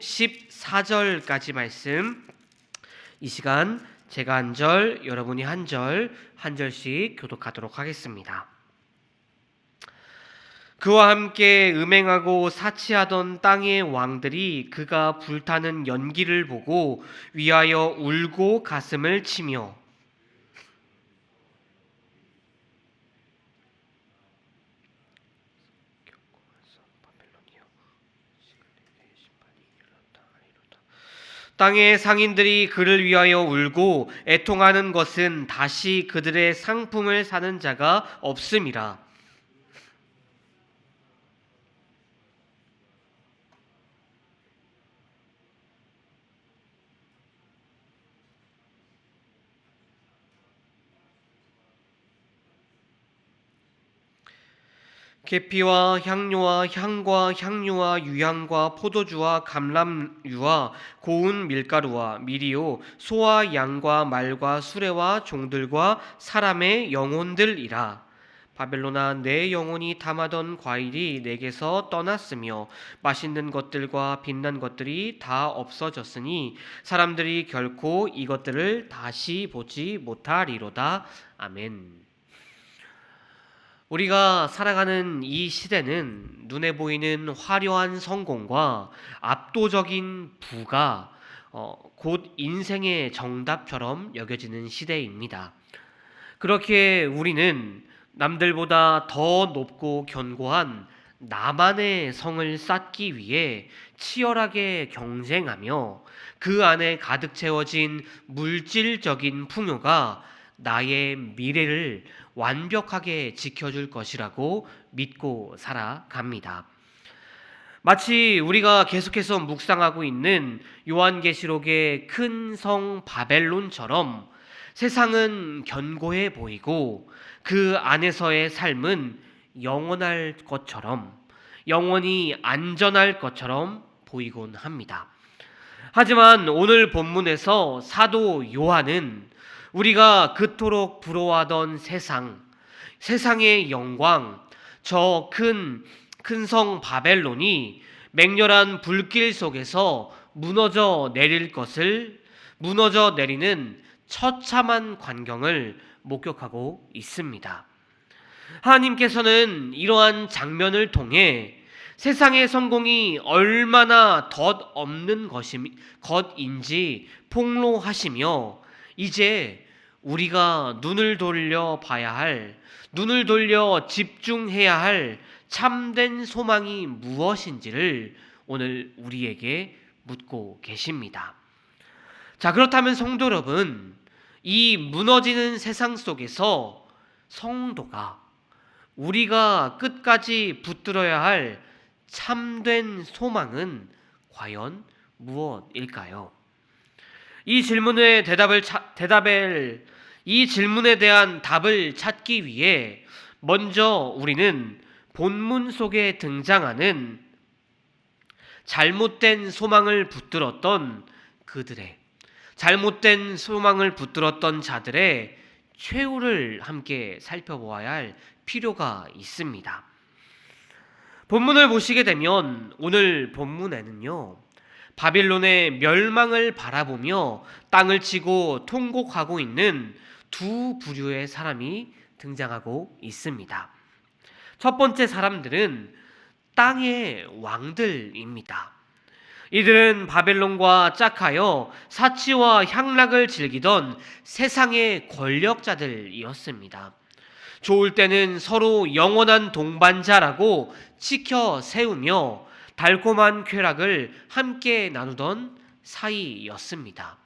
14절까지 말씀 이 시간 제가 한 절, 여러분이 한 절, 한 절씩 교독하도록 하겠습니다. 그와 함께 음행하고 사치하던 땅의 왕들이 그가 불타는 연기를 보고 위하여 울고 가슴을 치며 땅의 상인들이 그를 위하여 울고 애통하는 것은 다시 그들의 상품을 사는 자가 없음이라. 계피와 향료와 향과 향유와 유향과 포도주와 감람유와 고운 밀가루와 미리오 소와 양과 말과 수레와 종들과 사람의 영혼들이라 바벨로나 내 영혼이 담아던 과일이 내게서 떠났으며 맛있는 것들과 빛난 것들이 다 없어졌으니 사람들이 결코 이것들을 다시 보지 못하리로다 아멘. 우리가 살아가는 이 시대는 눈에 보이는 화려한 성공과 압도적인 부가 어, 곧 인생의 정답처럼 여겨지는 시대입니다. 그렇게 우리는 남들보다 더 높고 견고한 나만의 성을 쌓기 위해 치열하게 경쟁하며 그 안에 가득 채워진 물질적인 풍요가 나의 미래를 완벽하게 지켜줄 것이라고 믿고 살아갑니다. 마치 우리가 계속해서 묵상하고 있는 요한계시록의 큰 성 바벨론처럼 세상은 견고해 보이고 그 안에서의 삶은 영원할 것처럼 영원히 안전할 것처럼 보이곤 합니다. 하지만 오늘 본문에서 사도 요한은 우리가 그토록 부러워하던 세상, 세상의 영광, 저 큰 큰 성 바벨론이 맹렬한 불길 속에서 무너져 내릴 것을 무너져 내리는 처참한 광경을 목격하고 있습니다. 하나님께서는 이러한 장면을 통해 세상의 성공이 얼마나 덧 없는 것인지 폭로하시며 이제 우리가 눈을 돌려 봐야 할, 눈을 돌려 집중해야 할 참된 소망이 무엇인지를 오늘 우리에게 묻고 계십니다. 자, 그렇다면 성도 여러분, 이 무너지는 세상 속에서 성도가 우리가 끝까지 붙들어야 할 참된 소망은 과연 무엇일까요? 이 질문에 대답을 차, 대답을 이 질문에 대한 답을 찾기 위해 먼저 우리는 본문 속에 등장하는 잘못된 소망을 붙들었던 그들의 잘못된 소망을 붙들었던 자들의 최후를 함께 살펴보아야 할 필요가 있습니다. 본문을 보시게 되면 오늘 본문에는요. 바빌론의 멸망을 바라보며 땅을 치고 통곡하고 있는 두 부류의 사람이 등장하고 있습니다. 첫 번째 사람들은 땅의 왕들입니다. 이들은 바벨론과 짝하여 사치와 향락을 즐기던 세상의 권력자들이었습니다. 좋을 때는 서로 영원한 동반자라고 지켜 세우며 달콤한 쾌락을 함께 나누던 사이였습니다.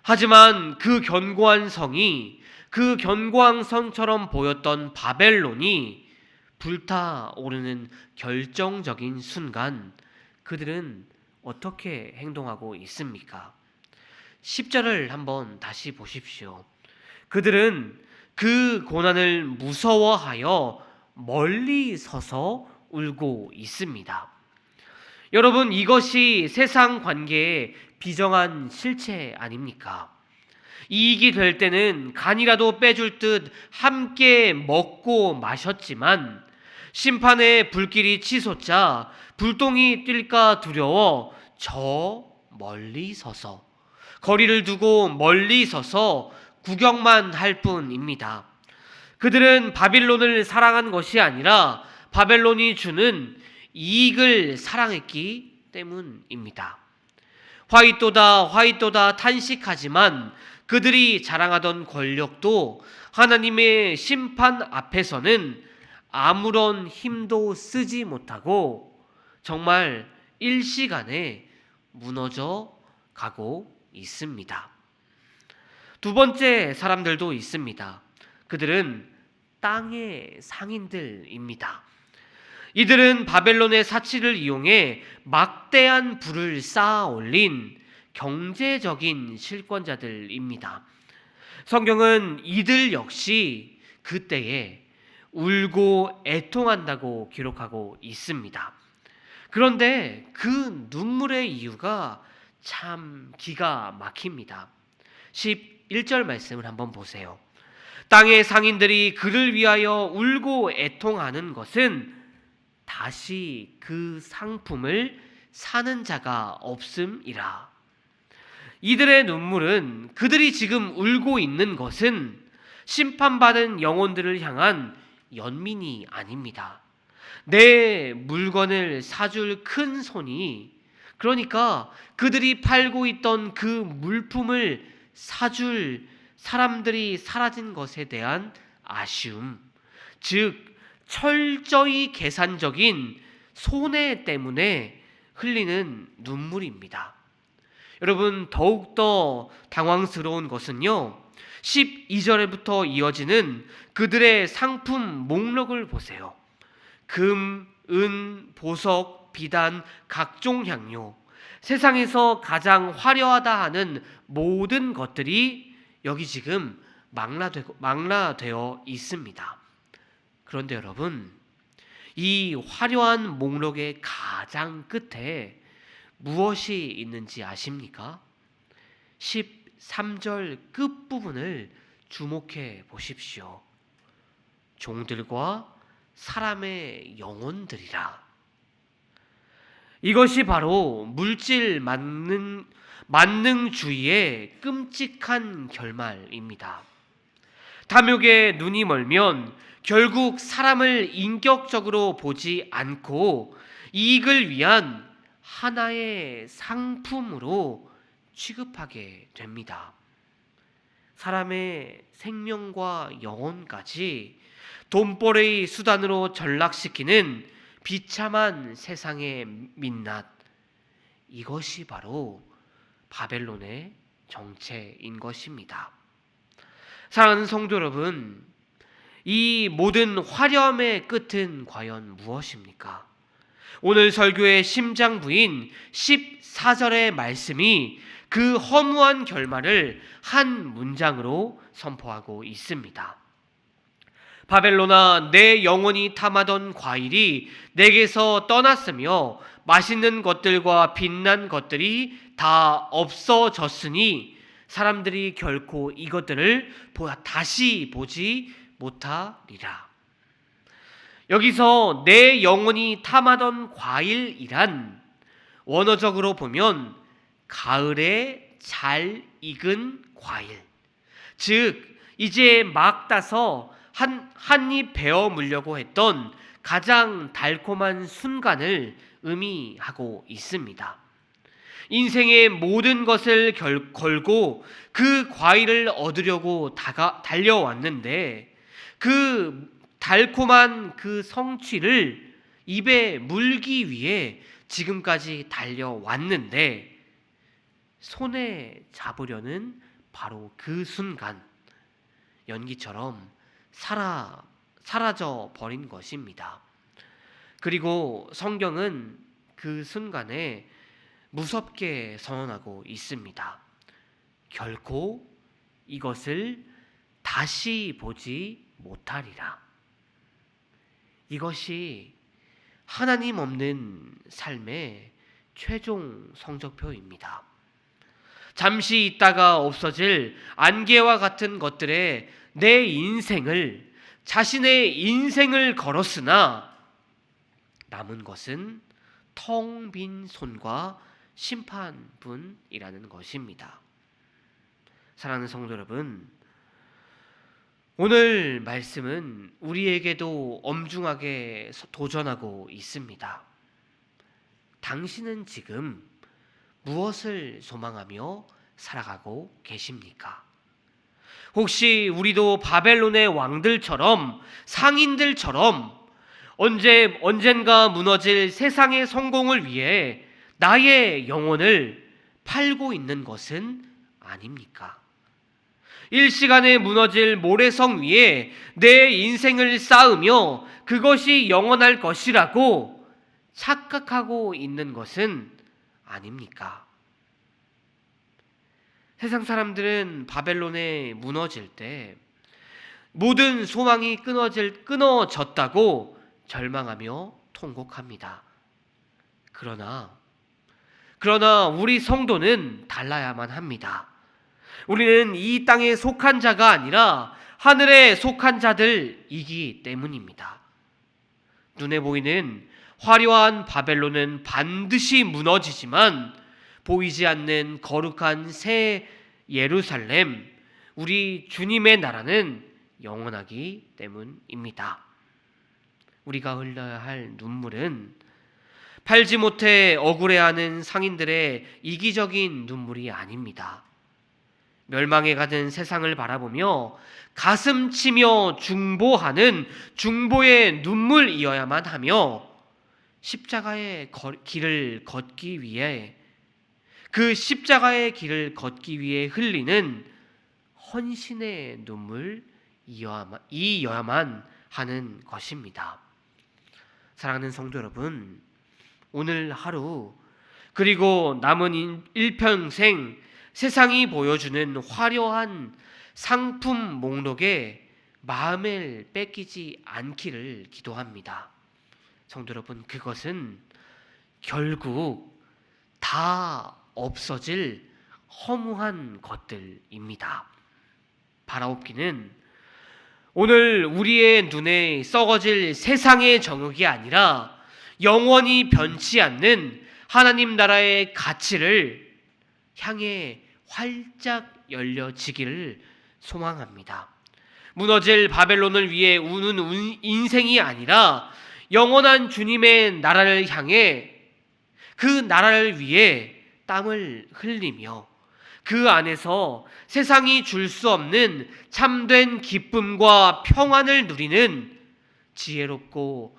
하지만 그 견고한 성이 그 견고한 성처럼 보였던 바벨론이 불타오르는 결정적인 순간 그들은 어떻게 행동하고 있습니까? 10절을 한번 다시 보십시오. 그들은 그 고난을 무서워하여 멀리 서서 울고 있습니다. 여러분, 이것이 세상 관계의 비정한 실체 아닙니까? 이익이 될 때는 간이라도 빼줄 듯 함께 먹고 마셨지만 심판의 불길이 치솟자 불똥이 뛸까 두려워 저 멀리 서서 거리를 두고 멀리 서서 구경만 할 뿐입니다. 그들은 바빌론을 사랑한 것이 아니라 바벨론이 주는 이익을 사랑했기 때문입니다. 화이또다 화이또다 탄식하지만 그들이 자랑하던 권력도 하나님의 심판 앞에서는 아무런 힘도 쓰지 못하고 정말 일시간에 무너져 가고 있습니다. 두 번째 사람들도 있습니다. 그들은 땅의 상인들입니다. 이들은 바벨론의 사치를 이용해 막대한 부를 쌓아 올린 경제적인 실권자들입니다. 성경은 이들 역시 그때에 울고 애통한다고 기록하고 있습니다. 그런데 그 눈물의 이유가 참 기가 막힙니다. 11절 말씀을 한번 보세요. 땅의 상인들이 그를 위하여 울고 애통하는 것은 다시 그 상품을 사는 자가 없음이라. 이들의 눈물은 그들이 지금 울고 있는 것은 심판받은 영혼들을 향한 연민이 아닙니다. 내 물건을 사줄 큰 손이 그러니까 그들이 팔고 있던 그 물품을 사줄 사람들이 사라진 것에 대한 아쉬움, 즉 철저히 계산적인 손해 때문에 흘리는 눈물입니다. 여러분 더욱더 당황스러운 것은요. 12절에부터 이어지는 그들의 상품 목록을 보세요. 금, 은, 보석, 비단, 각종 향료, 세상에서 가장 화려하다 하는 모든 것들이 여기 지금 망라되, 망라되어 있습니다. 그런데 여러분, 이 화려한 목록의 가장 끝에 무엇이 있는지 아십니까? 13절 끝부분을 주목해 보십시오. 종들과 사람의 영혼들이라. 이것이 바로 물질 만능, 만능주의의 끔찍한 결말입니다. 탐욕에 눈이 멀면 결국 사람을 인격적으로 보지 않고 이익을 위한 하나의 상품으로 취급하게 됩니다. 사람의 생명과 영혼까지 돈벌이의 수단으로 전락시키는 비참한 세상의 민낯. 이것이 바로 바벨론의 정체인 것입니다. 사랑하는 성도 여러분, 이 모든 화려함의 끝은 과연 무엇입니까? 오늘 설교의 심장부인 14절의 말씀이 그 허무한 결말을 한 문장으로 선포하고 있습니다. 바벨로나 내 영혼이 탐하던 과일이 내게서 떠났으며 맛있는 것들과 빛난 것들이 다 없어졌으니 사람들이 결코 이것들을 다시 보지 못하리라. 여기서 내 영혼이 탐하던 과일이란 원어적으로 보면 가을에 잘 익은 과일. 즉, 이제 막 따서 한, 한입 베어 물려고 했던 가장 달콤한 순간을 의미하고 있습니다. 인생의 모든 것을 결, 걸고 그 과일을 얻으려고 다가, 달려왔는데 그 달콤한 그 성취를 입에 물기 위해 지금까지 달려왔는데 손에 잡으려는 바로 그 순간 연기처럼 사라 사라져 버린 것입니다. 그리고 성경은 그 순간에 무섭게 선언하고 있습니다. 결코 이것을 다시 보지 못하리라. 이것이 하나님 없는 삶의 최종 성적표입니다. 잠시 있다가 없어질 안개와 같은 것들에 내 인생을 자신의 인생을 걸었으나 남은 것은 텅 빈 손과 심판분이라는 것입니다. 사랑하는 성도 여러분, 오늘 말씀은 우리에게도 엄중하게 도전하고 있습니다. 당신은 지금 무엇을 소망하며 살아가고 계십니까? 혹시 우리도 바벨론의 왕들처럼 상인들처럼 언제 언젠가 무너질 세상의 성공을 위해 나의 영혼을 팔고 있는 것은 아닙니까? 일시간에 무너질 모래성 위에 내 인생을 쌓으며 그것이 영원할 것이라고 착각하고 있는 것은 아닙니까? 세상 사람들은 바벨론에 무너질 때 모든 소망이 끊어질 끊어졌다고 절망하며 통곡합니다. 그러나 그러나 우리 성도는 달라야만 합니다. 우리는 이 땅에 속한 자가 아니라 하늘에 속한 자들이기 때문입니다. 눈에 보이는 화려한 바벨론은 반드시 무너지지만 보이지 않는 거룩한 새 예루살렘, 우리 주님의 나라는 영원하기 때문입니다. 우리가 흘려야 할 눈물은 팔지 못해 억울해하는 상인들의 이기적인 눈물이 아닙니다. 멸망에 가는 세상을 바라보며 가슴 치며 중보하는 중보의 눈물이어야만 하며 십자가의 길을 걷기 위해 그 십자가의 길을 걷기 위해 흘리는 헌신의 눈물이어야만 하는 것입니다. 사랑하는 성도 여러분, 오늘 하루 그리고 남은 일평생 세상이 보여주는 화려한 상품 목록에 마음을 뺏기지 않기를 기도합니다. 성도 여러분, 그것은 결국 다 없어질 허무한 것들입니다. 바라옵기는 오늘 우리의 눈에 썩어질 세상의 정욕이 아니라 영원히 변치 않는 하나님 나라의 가치를 향해 활짝 열려지기를 소망합니다. 무너질 바벨론을 위해 우는 인생이 아니라 영원한 주님의 나라를 향해 그 나라를 위해 땀을 흘리며 그 안에서 세상이 줄 수 없는 참된 기쁨과 평안을 누리는 지혜롭고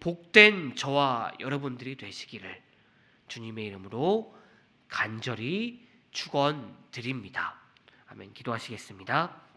복된 저와 여러분들이 되시기를 주님의 이름으로 간절히 축원드립니다. 아멘. 기도하시겠습니다.